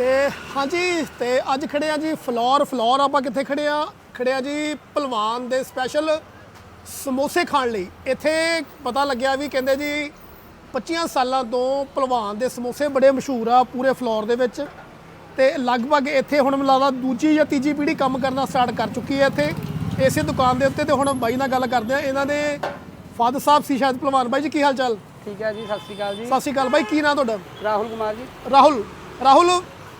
ਤੇ ਹਾਂਜੀ ਤੇ ਅੱਜ ਖੜੇ ਆ ਜੀ ਫਲੋਰ ਫਲੋਰ ਆਪਾਂ ਕਿੱਥੇ ਖੜੇ ਆ? ਖੜੇ ਆ ਜੀ ਭਲਵਾਨ ਦੇ ਸਪੈਸ਼ਲ ਸਮੋਸੇ ਖਾਣ ਲਈ। ਇੱਥੇ ਪਤਾ ਲੱਗਿਆ ਵੀ ਕਹਿੰਦੇ ਜੀ 25 ਸਾਲਾਂ ਤੋਂ ਭਲਵਾਨ ਦੇ ਸਮੋਸੇ ਬੜੇ ਮਸ਼ਹੂਰ ਆ ਪੂਰੇ ਫਲੋਰ ਦੇ ਵਿੱਚ। ਤੇ ਲਗਭਗ ਇੱਥੇ ਹੁਣ ਮੈਨੂੰ ਲੱਗਦਾ ਦੂਜੀ ਜਾਂ ਤੀਜੀ ਪੀੜ੍ਹੀ ਕੰਮ ਕਰਨਾ ਸਟਾਰਟ ਕਰ ਚੁੱਕੀ ਹੈ ਇੱਥੇ। ਇਸੇ ਦੁਕਾਨ ਦੇ ਉੱਤੇ ਤੇ ਹੁਣ ਬਾਈ ਨਾਲ ਗੱਲ ਕਰਦੇ ਆ। ਇਹਨਾਂ ਦੇ ਫਾਦਰ ਸਾਹਿਬ ਸੀ ਸ਼ਾਇਦ ਭਲਵਾਨ ਬਾਈ ਜੀ ਕੀ ਹਾਲ ਚਾਲ? ਠੀਕ ਹੈ ਜੀ ਸਤਿ ਸ਼੍ਰੀ ਅਕਾਲ ਜੀ। ਸਤਿ ਸ਼੍ਰੀ ਅਕਾਲ। ਬਾਈ ਕੀ ਨਾਂ ਤੁਹਾਡਾ? ਰਾਹੁਲ ਕੁਮਾਰ ਜੀ। ਰਾਹੁਲ ਰਾਹੁਲ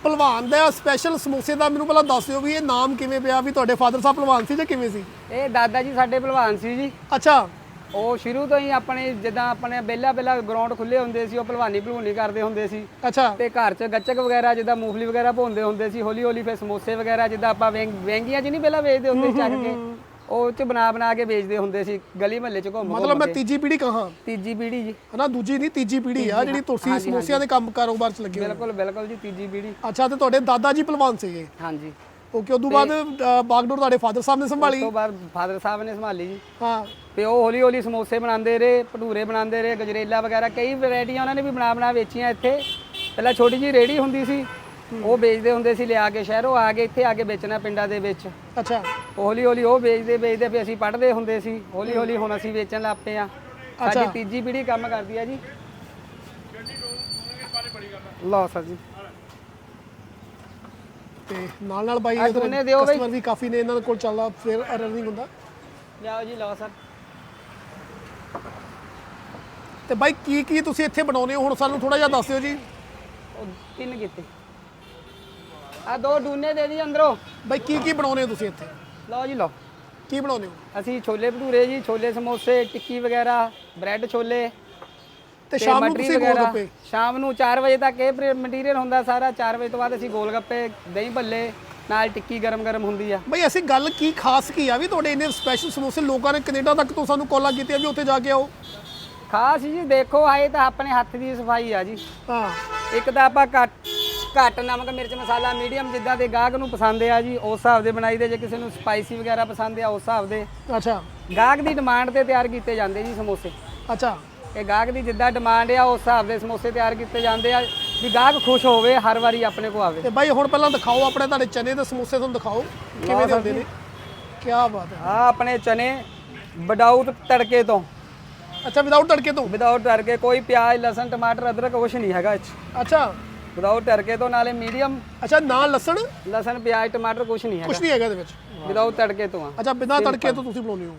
ਭਲਵਾਨ ਦਾ ਸਪੈਸ਼ਲ ਸਮੋਸੇ ਦਾ ਮੈਨੂੰ ਪਹਿਲਾਂ ਦੱਸ ਦਿਓ ਵੀ ਇਹ ਨਾਮ ਕਿਵੇਂ ਪਿਆ ਵੀ ਤੁਹਾਡੇ ਫਾਦਰ ਸਾਹਿਬ ਭਲਵਾਨ ਸੀ ਜਾਂ ਕਿਵੇਂ ਸੀ? ਇਹ ਦਾਦਾ ਜੀ ਸਾਡੇ ਭਲਵਾਨ ਸੀ ਜੀ। ਅੱਛਾ। ਉਹ ਸ਼ੁਰੂ ਤੋਂ ਹੀ ਆਪਣੇ ਜਿੱਦਾਂ ਆਪਣੇ ਬੇਲਾ ਬੇਲਾ ਗਰਾਊਂਡ ਖੁੱਲੇ ਹੁੰਦੇ ਸੀ ਉਹ ਭਲਵਾਨੀ ਭਲੂਨੀ ਕਰਦੇ ਹੁੰਦੇ ਸੀ। ਅੱਛਾ। ਤੇ ਘਰ 'ਚ ਗੱਚਕ ਵਗੈਰਾ ਜਿੱਦਾਂ ਮੂੰਗਫਲੀ ਵਗੈਰਾ ਭੁੰਦੇ ਹੁੰਦੇ ਸੀ ਹੌਲੀ ਹੌਲੀ ਫਿਰ ਸਮੋਸੇ ਵਗੈਰਾ ਜਿੱਦਾਂ ਆਪਾਂ ਵੈਂਗ- ਵੈਂਗੀਆਂ 'ਚ ਨਹੀਂ ਪਹਿਲਾਂ ਵੇਚਦੇ ਹੁੰਦੇ ਚੱਕ ਕੇ। ਉਹ 'ਚ ਬਣਾ ਬਣਾ ਕੇ ਵੇਚਦੇ ਹੁੰਦੇ ਸੀ ਗਲੀ ਮਹੱਲੇ 'ਚ ਘੁੰਮ ਮਤਲਬ ਮੈਂ ਤੀਜੀ ਪੀੜ੍ਹੀ ਕਹਾਂ? ਤੀਜੀ ਪੀੜ੍ਹੀ ਜੀ। ਹਨਾ ਦੂਜੀ ਨਹੀਂ ਤੀਜੀ ਪੀੜ੍ਹੀ ਆ ਜਿਹੜੀ ਤੁਸੀਂ ਸਮੋਸਿਆਂ ਦੇ ਕੰਮ ਕਾਰੋਬਾਰ 'ਚ ਲੱਗੇ ਹੋ। ਬਿਲਕੁਲ ਬਿਲਕੁਲ ਜੀ ਤੀਜੀ ਪੀੜ੍ਹੀ। ਅੱਛਾ ਤੇ ਤੁਹਾਡੇ ਦਾਦਾ ਜੀ ਭਲਵਾਨ ਸੀਗੇ? ਹਾਂਜੀ। ਓਕੇ ਉਦੋਂ ਬਾਅਦ ਅ, ਬਾਗਡੋਰ ਤੁਹਾਡੇ ਫਾਦਰ ਸਾਹਿਬ ਨੇ ਉਸ ਸੰਭਾਲੀ? ਤੋਂ ਬਾਅਦ ਫਾਦਰ ਸਾਹਿਬ ਨੇ ਸੰਭਾਲੀ ਜੀ। ਹਾਂ। ਤੇ ਉਹ ਹੌਲੀ ਹੌਲੀ ਸਮੋਸੇ ਬਣਾਉਂਦੇ ਰਹੇ ਭਟੂਰੇ ਬਣਾਉਂਦੇ ਰਹੇ ਗਜਰੇਲਾ ਵਗੈਰਾ ਕਈ ਵੈਰਾਈਟੀਆਂ ਉਹਨਾਂ ਨੇ ਵੀ ਬਣਾ ਬਣਾ ਵੇਚੀਆਂ ਇੱਥੇ। ਪਹਿਲਾਂ ਛੋਟੀ ਜੀ ਰੇੜੀ ਹੁੰਦੀ ਸੀ ਉਹ ਵੇਚਦੇ ਹੁੰਦੇ ਸੀ ਲਿਆ ਕੇ ਸ਼ਹਿਰੋਂ ਆ ਕੇ ਇੱਥੇ ਆ ਕੇ ਵੇਚਣਾ ਪਿੰਡਾਂ ਦੇ ਵਿੱਚ। ਅੱਛਾ। ਹੌਲੀ ਹੌਲੀ ਉਹ ਵੇਚਦੇ ਵੇਚਦੇ ਅਸੀਂ ਪੜ੍ਹਦੇ ਹੁੰਦੇ ਸੀ। ਹੌਲੀ ਹੌਲੀ ਹੁਣ ਅਸੀਂ ਵੇਚਣ ਲੱਗ ਪਏ ਆ ਸਾਡੀ ਤੀਜੀ ਪੀੜ੍ਹੀ ਕੰਮ ਕਰਦੀ ਆ ਜੀ। ਲਓ ਸਰ ਜੀ। ਤੇ ਨਾਲ ਨਾਲ ਬਾਈ ਆਹ ਦੋਨੇ ਦਿਓ ਬਈ। ਕਸਟਮਰ ਵੀ ਕਾਫੀ ਨੇ ਇਹਨਾਂ ਕੋਲ ਚੱਲਦਾ ਫਿਰ ਰਨਿੰਗ ਹੁੰਦਾ। ਲਿਆਓ ਜੀ ਲਓ ਸਰ। ਤੇ ਬਾਈ ਕੀ ਕੀ ਤੁਸੀਂ ਇੱਥੇ ਬਣਾਉਂਦੇ ਹੋ? ਹੁਣ ਸਾਨੂੰ ਥੋੜਾ ਜਿਹਾ ਦੱਸ ਦਿਓ ਜੀ। ਉਹ ਤਿੰਨ ਕੀਤੇ। ਆ ਦੋ ਡੂਨੇ ਦੇ ਦੀ ਅੰਦਰੋਂ। ਬਾਈ ਕੀ ਕੀ ਬਣਾਉਂਦੇ ਹੋ ਤੁਸੀਂ ਇੱਥੇ? ਲਓ ਜੀ ਲਓ। ਕੀ ਬਣਾਉਂਦੇ ਹੋ? ਅਸੀਂ ਛੋਲੇ ਭਟੂਰੇ ਜੀ ਛੋਲੇ ਸਮੋਸੇ ਟਿੱਕੀ ਵਗੈਰਾ ਬ੍ਰੈਡ ਛੋਲੇ ਤੇ ਸ਼ਾਮ ਨੂੰ ਤੁਸੀਂ ਗੋਲ। ਗੱਪੇ? ਸ਼ਾਮ ਨੂੰ 4 ਵਜੇ ਤੱਕ ਇਹ ਮਟੀਰੀਅਲ ਹੁੰਦਾ ਸਾਰਾ 4 ਵਜੇ ਤੋਂ ਬਾਅਦ ਅਸੀਂ ਗੋਲ ਗੱਪੇ ਦਹੀਂ ਭੱਲੇ ਨਾਲ ਟਿੱਕੀ ਗਰਮ ਗਰਮ ਹੁੰਦੀ ਆ। ਬਈ ਅਸੀਂ ਗੱਲ ਕੀ ਖਾਸ ਕੀ ਆ ਵੀ ਤੁਹਾਡੇ ਇੰਨੇ ਸਪੈਸ਼ਲ ਸਮੋਸੇ ਲੋਕਾਂ ਨੇ ਕੈਨੇਡਾ ਤੱਕ ਤੋਂ ਸਾਨੂੰ ਕਾਲਾਂ ਕੀਤੀਆਂ ਵੀ ਉੱਥੇ ਜਾ ਕੇ ਆਓ। ਖਾਸ ਜੀ ਦੇਖੋ ਆਏ ਤਾਂ ਆਪਣੇ ਹੱਥ ਦੀ ਸਫ਼ਾਈ ਆ ਜੀ। ਹਾਂ। ਇੱਕ ਤਾਂ ਆਪਾਂ ਘੱਟ ਨਮਕ ਮਿਰਚ ਮਸਾਲਾ ਮੀਡੀਅਮ ਜਿੱਦਾਂ ਦੇ ਗਾਹਕ ਨੂੰ ਪਸੰਦ ਆ ਜੀ ਉਸ ਹਿਸਾਬ ਦੇ ਬਣਾਈ ਦੇ ਜੇ ਕਿਸੇ ਨੂੰ ਸਪਾਈਸੀ ਵਗੈਰਾ ਪਸੰਦ ਆ ਉਸ ਹਿਸਾਬ ਦੇ। ਅੱਛਾ। ਗਾਹਕ ਦੀ ਡਿਮਾਂਡ ਤੇ ਤਿਆਰ ਕੀਤੇ ਜਾਂਦੇ ਜੀ ਸਮੋਸੇ। ਅੱਛਾ। ਇਹ ਗਾਹਕ ਦੀ ਜਿੱਦਾਂ ਡਿਮਾਂਡ ਆ ਉਸ ਹਿਸਾਬ ਦੇ ਸਮੋਸੇ ਤਿਆਰ ਕੀਤੇ ਜਾਂਦੇ ਆ ਵੀ ਗਾਹਕ ਖੁਸ਼ ਹੋਵੇ ਹਰ ਵਾਰੀ ਆਪਣੇ ਕੋ ਆਵੇ। ਤੇ ਬਾਈ ਹੁਣ ਪਹਿਲਾਂ ਦਿਖਾਓ ਆਪਣੇ ਤੁਹਾਡੇ ਚਨੇ ਦੇ ਸਮੋਸੇ ਤੁਹਾਨੂੰ ਦਿਖਾਓ। ਕਿਵੇਂ ਦੇ ਹੁੰਦੇ ਨੇ? ਕੀ ਬਾਤ ਹੈ। ਆ ਆਪਣੇ ਚਨੇ ਵਿਦਆਊਟ ਤੜਕੇ ਤੋਂ। ਅੱਛਾ ਵਿਦਆਊਟ ਤੜਕੇ ਤੋਂ? ਵਿਦਆਊਟ ਤੜਕੇ ਕੋਈ ਪਿਆਜ਼ ਲਸਣ ਟਮਾਟਰ ਅਦਰਕ ਕੁਛ ਨਹੀਂ ਹੈਗਾ ਅੱਛਾ। ਵਿਦਆਊਟ ਤੜਕੇ ਤੋਂ ਨਾਲੇ ਮੀਡੀਅਮ। ਅੱਛਾ ਨਾਲ ਲਸਣ? ਲਸਣ ਪਿਆਜ਼ ਟਮਾਟਰ ਕੁਛ ਨਹੀਂ ਹੈਗਾ। ਕੁਛ ਨਹੀਂ ਹੈਗਾ ਇਹਦੇ ਵਿੱਚ? ਵਿਦਆਊਟ ਤੜਕੇ ਤੋਂ ਆ। ਅੱਛਾ ਬਿਨਾਂ ਤੜਕੇ ਤੋਂ ਤੁਸੀਂ ਬਣਾਉਂਦੇ ਹੋ।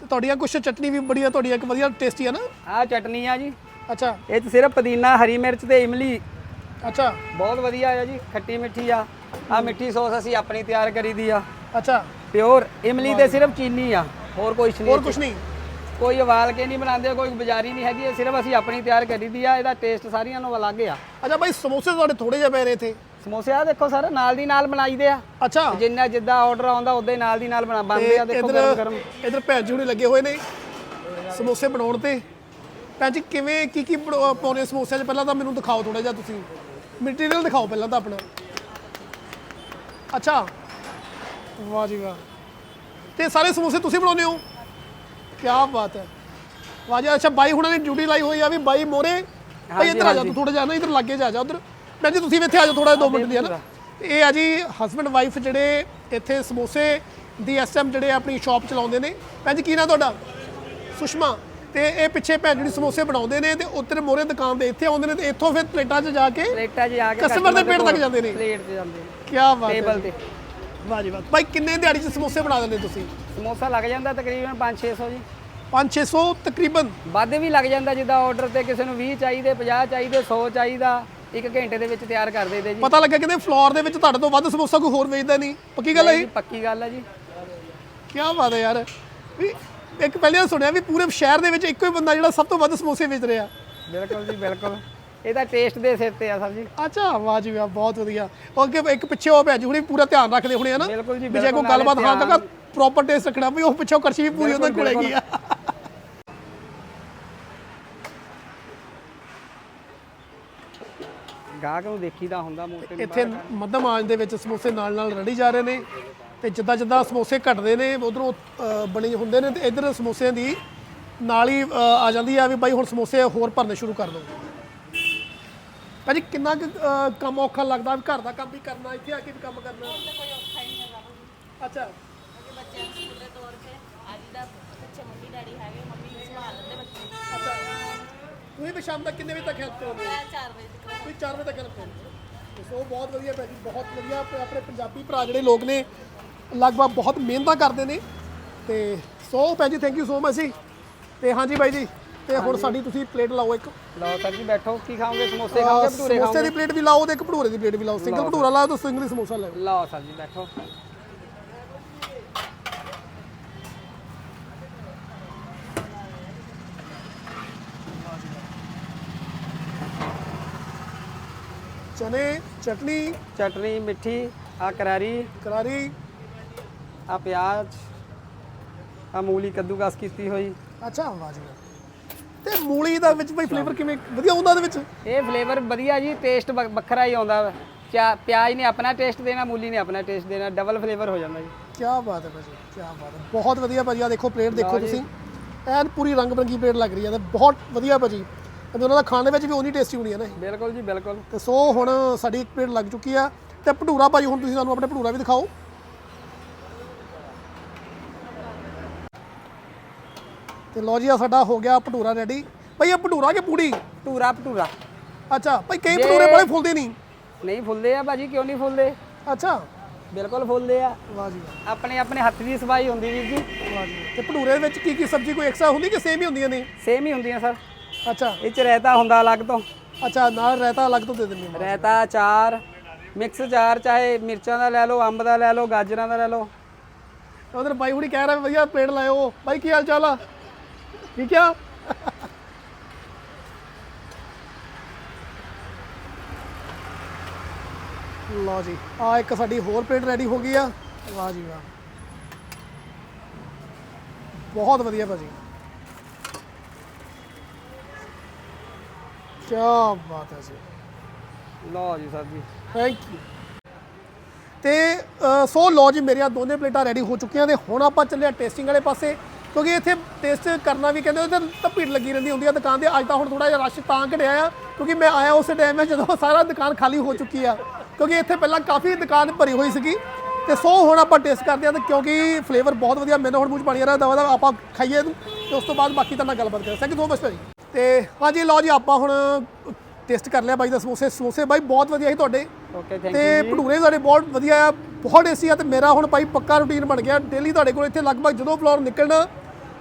ਤੇ ਤੁਹਾਡੀਆਂ ਕੁਛ ਚਟਨੀ ਵੀ ਬੜੀ ਆ ਤੁਹਾਡੀ ਇੱਕ ਵਧੀਆ ਟੇਸਟੀ ਆ ਨਾ? ਆ ਚਟਨੀ ਆ ਜੀ। ਅੱਛਾ। ਇਹ 'ਚ ਸਿਰਫ ਪੁਦੀਨਾ ਹਰੀ ਮਿਰਚ ਤੇ ਇਮਲੀ। ਅੱਛਾ। ਬਹੁਤ ਵਧੀਆ ਆ ਜੀ ਖੱਟੀ ਮਿੱਠੀ ਆ। ਆ ਮਿੱਠੀ ਸੌਸ ਅਸੀਂ ਆਪਣੀ ਤਿਆਰ ਕਰੀਦੀ ਆ। ਅੱਛਾ। ਪਿਓਰ ਇਮਲੀ ਤੇ ਸਿਰਫ ਚੀਨੀ ਆ। ਹੋਰ ਕੁਛ ਨਹੀਂ। ਹੋਰ ਕੁਛ ਨਹੀਂ? ਕੋਈ ਉਬਾਲ ਕੇ ਨਹੀਂ ਬਣਾਉਂਦੇ ਕੋਈ ਬਾਜ਼ਾਰੀ ਨਹੀਂ ਹੈਗੀ ਇਹ ਸਿਰਫ ਅਸੀਂ ਆਪਣੀ ਤਿਆਰ ਕਰੀਦੀ ਆ ਇਹਦਾ ਟੇਸਟ ਸਾਰੀਆਂ ਨੂੰ ਅਲੱਗ ਆ। ਅੱਛਾ ਬਾਈ ਸਮੋਸੇ ਤੁਹਾਡੇ ਥੋੜੇ ਜਿਹੇ ਪੈ ਰਹੇ ਇੱਥੇ? ਸਮੋਸੇ ਆ ਦੇਖੋ ਸਰ ਨਾਲ ਦੀ ਨਾਲ ਬਣਾਈਦੇ ਆ। ਅੱਛਾ। ਜਿੰਨਾ ਜਿੱਦਾਂ ਆਰਡਰ ਆਉਂਦਾ ਉਦਾਂ ਹੀ ਨਾਲ ਦੀ ਨਾਲ ਬਣਾ ਬਣਦੇ ਆ ਦੇਖੋ ਗਰਮ ਇਧਰ ਗਰਮ ਇਧਰ ਭੈਣ ਜੀ ਹੁਣੇ ਲੱਗੇ ਹੋਏ ਨੇ ਸਮੋਸੇ ਬਣਾਉਣ ਤੇ। ਭੈਣ ਜੀ ਕਿਵੇਂ ਕੀ ਕੀ ਹੋ ਸਮੋਸਿਆਂ 'ਚ? ਪਹਿਲਾਂ ਤਾਂ ਮੈਨੂੰ ਦਿਖਾਓ ਥੋੜਾ ਜਿਹਾ ਤੁਸੀਂ। ਮਟੀਰੀਅਲ ਦਿਖਾਓ ਪਹਿਲਾਂ ਤਾਂ ਆਪਣਾ। ਅੱਛਾ। ਵਾਹ ਜੀ ਵਾਹ। ਤੇ ਸਾਰੇ ਸਮੋਸੇ ਤੁਸੀਂ ਬਣਾਉਂਦੇ ਹੋ? ਕੀ ਬਾਤ ਹੈ। ਵਾਹ ਜੀ ਅੱਛਾ ਬਾਈ ਹੁਣਾਂ ਨੇ ਡਿਊਟੀ ਲਾਈ ਹੋਈ ਆ ਵੀ ਬਾਈ ਮੋਰੇ ਭਾਈ ਇੱਧਰ ਆ ਜਾ ਤੂੰ ਥੋੜਾ ਨਾ ਇੱਧਰ ਲੱਗੇ ਜਾ ਜਾ ਉਧਰ। ਭੈਣ ਜੀ ਤੁਸੀਂ ਵੀ ਇੱਥੇ ਆ ਜਾਓ ਥੋੜਾ ਜਿਹਾ 2 ਮਿੰਟ ਦੀ ਹੈ ਨਾ। ਇਹ ਆ ਜੀ ਹਸਬੰਡ ਵਾਈਫ ਜਿਹੜੇ ਇੱਥੇ ਸਮੋਸੇ ਦੀ ਐਸਐਮ ਜਿਹੜੇ ਆਪਣੀ ਸ਼ਾਪ ਚਲਾਉਂਦੇ ਨੇ। ਭੈਣ ਜੀ ਕੀ ਨਾਂ ਤੁਹਾਡਾ? ਸੁਸ਼ਮਾ। ਤੇ ਇਹ ਪਿੱਛੇ ਭੈਣ ਜਿਹੜੀ ਸਮੋਸੇ ਬਣਾਉਂਦੇ ਨੇ ਤੇ ਉੱਤਰ ਮੋਰੇ ਦੁਕਾਨ ਦੇ ਇੱਥੇ ਆਉਂਦੇ ਨੇ ਤੇ ਇੱਥੋਂ ਫਿਰ ਪਲੇਟਾਂ 'ਚ ਜਾ ਕੇ ਪਲੇਟਾਂ 'ਚ ਆ ਕੇ Customer ਦੇ ਪੇਟ ਤੱਕ ਜਾਂਦੇ ਨੇ। ਪਲੇਟ 'ਚ ਜਾਂਦੇ ਨੇ। ਕੀ ਬਾਤ ਹੈ ਟੇਬਲ ਤੇ। ਵਾਹ ਜੀ ਵਾਹ। ਭਾਈ ਕਿੰਨੇ ਦਿਹਾੜੀ 'ਚ ਸਮੋਸੇ ਬਣਾ ਦਿੰਦੇ ਤੁਸੀਂ? ਸਮੋਸਾ ਲੱਗ ਜਾਂਦਾ ਤਕਰੀਬਨ 5-600 ਜੀ। 5-600 ਤਕਰੀਬਨ? ਵੱਧ ਵੀ ਲੱਗ ਜਾਂਦਾ ਜਿੱਦਾਂ ਆਰਡਰ ਤੇ ਕਿਸੇ ਨੂੰ 20 ਚਾਹੀਦੇ 50 ਚਾਹੀਦੇ 100 ਚਾਹੀਦਾ। ਇੱਕ ਘੰਟੇ ਦੇ ਵਿੱਚ ਤਿਆਰ ਕਰ ਦੇਦੇ ਜੀ। ਪਤਾ ਲੱਗਾ ਕਹਿੰਦੇ ਫਲੋਰ ਦੇ ਵਿੱਚ ਤੁਹਾਡੇ ਤੋਂ ਵੱਧ ਸਮੋਸਾ ਕੋਈ ਹੋਰ ਵੇਚਦਾ ਨਹੀਂ। ਪੱਕੀ ਗੱਲ ਹੈ ਜੀ ਪੱਕੀ ਗੱਲ ਹੈ ਜੀ। ਕੀ ਬਾਤ ਹੈ ਯਾਰ। ਵੀ ਇੱਕ ਪਹਿਲੇ ਸੁਣਿਆ ਵੀ ਪੂਰੇ ਸ਼ਹਿਰ ਦੇ ਵਿੱਚ ਇੱਕੋ ਹੀ ਬੰਦਾ ਜਿਹੜਾ ਸਭ ਤੋਂ ਵੱਧ ਸਮੋਸੇ ਵੇਚ ਰਿਹਾ। ਬਿਲਕੁਲ ਜੀ ਬਿਲਕੁਲ। ਇਹਦਾ ਟੇਸਟ ਦੇ ਸਿਰ ਤੇ ਆ ਸਰ ਜੀ। ਅੱਛਾ ਵਾਹ ਜੀ ਵਾਹ ਬਹੁਤ ਵਧੀਆ। ਅੱਗੇ ਇੱਕ ਪਿੱਛੇ ਉਹ ਭੈਣ ਜੀ ਹੁਣੀ ਪੂਰਾ ਧਿਆਨ ਰੱਖਦੇ ਹੁਣੇ ਹਨਾ? ਬਿਲਕੁਲ ਜੀ, ਵੀ ਜੇ ਕੋਈ ਬਿਲਕੁਲ, ਗੱਲਬਾਤ ਹਾਂ ਨਾਲੇ ਕਾਕਾ ਪ੍ਰੋਪਰ ਟੇਸਟ ਰੱਖਣਾ ਵੀ ਉਹ ਪਿੱਛੋਂ ਕਰਛੀ ਵੀ ਪੂਰੀ ਉਹਨਾਂ ਕੋਲ ਹੈਗੀ ਆ। ਗਾਹਕ ਨੂੰ ਦੇਖੀਦਾ ਹੁੰਦਾ ਮੋਟੇ ਨੂੰ ਇੱਥੇ ਮੱਧਮ ਆਂਚ ਦੇ ਵਿੱਚ ਸਮੋਸੇ ਨਾਲ ਨਾਲ ਰੜੀ ਜਾ ਰਹੇ ਨੇ ਤੇ ਜਿੱਦਾਂ ਜਿੱਦਾਂ ਸਮੋਸੇ ਘਟਦੇ ਨੇ ਉਧਰੋਂ ਬਣੇ ਹੁੰਦੇ ਨੇ ਤੇ ਇਧਰ ਸਮੋਸਿਆਂ ਦੀ ਨਾਲ ਹੀ ਅ, ਆ ਜਾਂਦੀ ਆ ਵੀ ਬਾਈ ਹੁਣ ਸਮੋਸੇ ਹੋਰ ਭਰਨੇ ਸ਼ੁਰੂ ਕਰ ਦਿਓ ਭਾਜੀ ਕਿੰਨਾ ਕੁ, ਅਹ, ਕੰਮ ਔਖਾ ਲੱਗਦਾ? ਵੀ ਘਰ ਦਾ ਕੰਮ ਵੀ ਕਰਨਾ ਇੱਥੇ ਆ ਕੇ ਵੀ ਕੰਮ ਕਰਨਾ? ਕੋਈ ਔਖਾ ਹੀ ਨਹੀਂ ਹੈਗਾ ਅੱਛਾ। ਕਿਉਂਕਿ ਬੱਚਿਆਂ ਨੂੰ ਸਕੂਲੇ ਤੋਰ ਕੇ ਅੱਜ ਦਾ ਪਿੱਛੇ ਮੰਮੀ ਡੈਡੀ ਹੈਗੇ ਮੰਮੀ ਸੰਭਾਲ ਲੈਂਦੇ ਬੱਚੇ। ਅੱਛਾ। ਤੁਸੀਂ ਵੀ ਸ਼ਾਮ ਤੱਕ ਕਿੰਨੇ ਵਜੇ ਤੱਕ ਹੈਲਪ ਕਰੋਗੇ? ਮੈਂ 4 ਵਜੇ ਤੱਕ ਤੁਸੀਂ 4 ਵਜੇ ਤੱਕ ਹੈਲਪ ਕਰੋਗੇ। ਸੋ ਬਹੁਤ ਵਧੀਆ ਭਾਜੀ ਬਹੁਤ ਵਧੀਆ। ਆਪਣੇ ਆਪਣੇ ਪੰਜਾਬੀ ਭਰਾ ਜਿਹੜੇ ਲੋਕ ਨੇ ਲਗਭਗ ਬਹੁਤ ਮਿਹਨਤਾਂ ਕਰਦੇ ਨੇ। ਤੇ ਸੋ ਭੈਣ ਜੀ ਥੈਂਕ ਯੂ ਸੋ ਮਚ ਜੀ। ਤੇ ਹਾਂਜੀ ਬਾਈ ਜੀ ਤੇ ਹੁਣ ਸਾਡੀ ਤੁਸੀਂ ਪਲੇਟ ਲਾਓ ਇੱਕ। ਲਓ ਸਰ ਜੀ ਬੈਠੋ। ਕੀ ਖਾਓਗੇ? ਸਮੋਸੇ ਖਾਓਗੇ? ਭਟੂਰੇ ਸਮੋਸੇ ਖਾਓਗੇ? ਦੀ ਪਲੇਟ ਵੀ ਲਾਓ ਤੇ ਇੱਕ ਭਟੂਰੇ ਦੀ ਪਲੇਟ ਵੀ ਲਾਓ। ਸਿੰਗਲ ਭਟੂਰਾ ਲਾਓ ਤੇ ਸਿੰਗਲ ਸਮੋਸਾ ਲਾਓ। ਲਓ ਸਰ ਜੀ ਬੈਠੋ। ਚਨੇ ਚਟਨੀ ਚਟਨੀ ਮਿੱਠੀ ਆ ਕਰਾਰੀ ਕਰਾਰੀ। ਆ ਪਿਆਜ਼ ਆ ਮੂਲੀ ਕੱਦੂਕਸ ਕੀਤੀ ਹੋਈ। ਅੱਛਾ ਵਾਹ ਜੀ ਵਾਹ। ਤੇ ਮੂਲੀ ਦਾ ਵਿੱਚ ਭਾਈ ਫਲੇਵਰ ਕਿਵੇਂ? ਵਧੀਆ ਹੁੰਦਾ ਉਹਦੇ ਵਿੱਚ? ਇਹ ਫਲੇਵਰ ਵਧੀਆ ਜੀ ਟੇਸਟ ਵੱਖਰਾ ਹੀ ਆਉਂਦਾ ਵਾ। ਚਾ ਪਿਆਜ਼ ਨੇ ਆਪਣਾ ਟੇਸਟ ਦੇਣਾ ਮੂਲੀ ਨੇ ਆਪਣਾ ਟੇਸਟ ਦੇਣਾ ਡਬਲ ਫਲੇਵਰ ਹੋ ਜਾਂਦਾ ਜੀ। ਕੀ ਬਾਤ ਹੈ ਭਾਜੀ ਕੀ ਬਾਤ ਹੈ। ਬਹੁਤ ਵਧੀਆ ਭਾਜੀ ਆ ਦੇਖੋ ਪਲੇਟ ਦੇਖੋ ਤੁਸੀਂ। ਐਨ ਪੂਰੀ ਰੰਗ ਬਰੰਗੀ ਪਲੇਟ ਲੱਗ ਰਹੀ ਹੈ ਤੇ ਬਹੁਤ ਵਧੀਆ ਭਾਜੀ। ਤੇ ਉਹਨਾਂ ਦਾ ਖਾਣ ਦੇ ਵਿੱਚ ਵੀ ਉਨੀ ਟੇਸਟੀ ਹੋਣੀ ਹੈ ਨਾ। ਬਿਲਕੁਲ ਜੀ ਬਿਲਕੁਲ। ਤੇ ਸੋ ਹੁਣ ਸਾਡੀ ਇੱਕ ਪਲੇਟ ਲੱਗ ਚੁੱਕੀ ਆ ਤੇ ਭਟੂਰਾ ਭਾਜੀ ਹੁਣ ਤੁਸੀਂ ਸਾਨੂੰ ਆਪਣੇ ਭਟੂਰਾ ਵੀ ਦਿਖਾਓ। ਤੇ ਲੋ ਜੀ ਆ ਸਾਡਾ ਹੋ ਗਿਆ ਭਟੂਰਾ ਰੈਡੀ ਭਾਈ ਇਹ ਭਟੂਰਾ ਕਿ ਪੂੜੀ? ਭਟੂਰਾ ਭਟੂਰਾ। ਅੱਛਾ ਭਾਈ ਕਈ ਭਟੂਰੇ ਬੜੇ ਫੁੱਲਦੇ ਨਹੀਂ। ਨਹੀਂ ਫੁੱਲਦੇ ਆ ਭਾਜੀ ਕਿਉਂ ਨਹੀਂ ਫੁੱਲਦੇ? ਅੱਛਾ। ਬਿਲਕੁਲ ਫੁੱਲਦੇ ਆ। ਵਾਹ ਜੀ ਆਪਣੇ ਆਪਣੇ ਹੱਥ ਦੀ ਸਫ਼ਾਈ ਹੁੰਦੀ ਵੀਰ ਜੀ। ਵਾਹ ਜੀ ਤੇ ਭਟੂਰੇ ਦੇ ਵਿੱਚ ਕੀ ਕੀ ਸਬਜ਼ੀ ਕੋਈ ਐਕਸਟਰਾ ਹੁੰਦੀ ਕਿ ਸੇਮ ਹੀ ਹੁੰਦੀਆਂ ਨੇ? ਸੇਮ ਹੀ ਹੁੰਦੀਆਂ ਸਰ ਅੱਛਾ। ਇਹ ਚ ਰਾਇਤਾ ਹੁੰਦਾ ਅਲੱਗ ਤੋਂ। ਅੱਛਾ ਨਾਲ ਰਾਇਤਾ ਅਲੱਗ ਤੋਂ ਦੇ ਦਿੰਦੇ ਹੋ ਰਾਇਤਾ ਅਚਾਰ ਮਿਕਸ ਅਚਾਰ ਚਾਹੇ ਮਿਰਚਾਂ ਦਾ ਲੈ ਲਓ ਅੰਬ ਦਾ ਲੈ ਲਓ ਗਾਜਰਾਂ ਦਾ ਲੈ ਲਓ। ਉਧਰ ਬਾਈ ਹੁਣੀ ਕਹਿ ਰਿਹਾ ਵੀ ਵਧੀਆ ਪਲੇਟ ਲਾਇਓ। ਬਾਈ ਕੀ ਹਾਲ ਚਾਲ ਆ? ਠੀਕ ਆ ਲਓ ਜੀ ਆ ਇੱਕ ਸਾਡੀ ਹੋਰ ਪਲੇਟ ਰੈਡੀ ਹੋ ਗਈ ਆ। ਵਾਹ ਜੀ ਵਾਹ। ਬਹੁਤ ਵਧੀਆ ਭਾਜੀ। ਕੀ ਬਾਤ ਹੈ ਜੀ। ਲਓ ਜੀ ਸਰ ਜੀ। ਥੈਂਕ ਯੂ ਤੇ ਸੋ ਲੋ ਜੀ ਮੇਰੀਆਂ ਦੋਨੇ ਪਲੇਟਾਂ ਰੈਡੀ ਹੋ ਚੁੱਕੀਆਂ ਤੇ ਹੁਣ ਆਪਾਂ ਚੱਲੇ ਆ ਟੇਸਟਿੰਗ ਵਾਲੇ ਪਾਸੇ। ਕਿਉਂਕਿ ਇੱਥੇ ਟੇਸਟ ਕਰਨਾ ਵੀ ਕਹਿੰਦੇ ਉਹਦੇ ਤਾਂ ਭੀੜ ਲੱਗੀ ਰਹਿੰਦੀ ਹੁੰਦੀ ਆ ਦੁਕਾਨ ਤੇ। ਅੱਜ ਤਾਂ ਹੁਣ ਥੋੜਾ ਜਿਹਾ ਰਸ਼ ਤਾਂ ਘਟਿਆ ਆ ਕਿਉਂਕਿ ਮੈਂ ਆਇਆ ਉਸ ਟਾਈਮ ਵਿੱਚ ਜਦੋਂ ਸਾਰਾ ਦੁਕਾਨ ਖਾਲੀ ਹੋ ਚੁੱਕੀ ਆ। ਕਿਉਂਕਿ ਇੱਥੇ ਪਹਿਲਾਂ ਕਾਫੀ ਦੁਕਾਨ ਭਰੀ ਹੋਈ ਸੀਗੀ ਤੇ ਸੋ ਹੁਣ ਆਪਾਂ ਟੇਸਟ ਕਰਦੇ ਆ ਤੇ ਕਿਉਂਕਿ ਫਲੇਵਰ ਬਹੁਤ ਵਧੀਆ ਮੈਨੂੰ ਹੁਣ ਮੂੰਹ ਪਾਣੀ ਆ ਰਿਹਾ ਦਵਾ ਦਾ ਆਪਾਂ ਖਾਈਏ ਇਹਨੂੰ ਤੇ ਉਸ ਤੋਂ ਬਾਅਦ ਬਾਕੀ ਤਾਂ ਨਾਲ ਗੱਲਬਾਤ ਕਰਾਂਗੇ ਥੈਂਕ ਯੂ ਸੋ ਮਚ ਭਾਜੀ ਤੇ ਹਾਂਜੀ ਲਓ ਜੀ ਆਪਾਂ ਹੁਣ ਟੇਸਟ ਕਰ ਲਿਆ ਬਾਈ ਦਾ ਸਮੋਸੇ। ਸਮੋਸੇ ਬਾਈ ਬਹੁਤ ਵਧੀਆ ਸੀ ਤੁਹਾਡੇ। ਓਕੇ ਥੈਂਕ ਤੇ ਯੂ ਭਟੂਰੇ ਤੁਹਾਡੇ ਬਹੁਤ ਵਧੀਆ ਆ ਬਹੁਤ ਏਸੀ ਆ ਤੇ ਮੇਰਾ ਹੁਣ ਭਾਈ ਪੱਕਾ ਰੁਟੀਨ ਬਣ ਗਿਆ। ਡੇਲੀ ਤੁਹਾਡੇ ਕੋਲ ਇੱਥੇ ਲਗਭਗ ਜਦੋਂ ਫਲੋਰ ਨਿਕਲਣਾ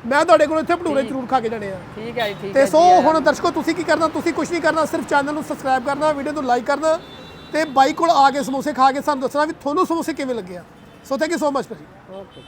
ਮੈਂ ਤੁਹਾਡੇ ਕੋਲ ਇੱਥੇ ਭਟੂਰੇ ਜ਼ਰੂਰ ਖਾ ਕੇ ਜਾਣੇ ਆ। ਠੀਕ ਹੈ ਜੀ ਠੀਕ ਤੇ ਹੈ ਸੋ ਹੁਣ ਦਰਸ਼ਕੋ ਤੁਸੀਂ ਕੀ ਕਰਨਾ? ਤੁਸੀਂ ਕੁਝ ਨਹੀਂ ਕਰਨਾ ਸਿਰਫ ਚੈਨਲ ਨੂੰ ਸਬਸਕ੍ਰਾਈਬ ਕਰਨਾ ਵੀਡੀਓ ਨੂੰ ਲਾਈਕ ਕਰਨਾ ਤੇ ਬਾਈ ਕੋਲ ਆ ਕੇ ਸਮੋਸੇ ਖਾ ਕੇ ਸਾਨੂੰ ਦੱਸਣਾ ਵੀ ਤੁਹਾਨੂੰ ਸਮੋਸੇ ਕਿਵੇਂ ਲੱਗੇ ਆ। So thank you so much ਭਾਜੀ। ਓਕੇ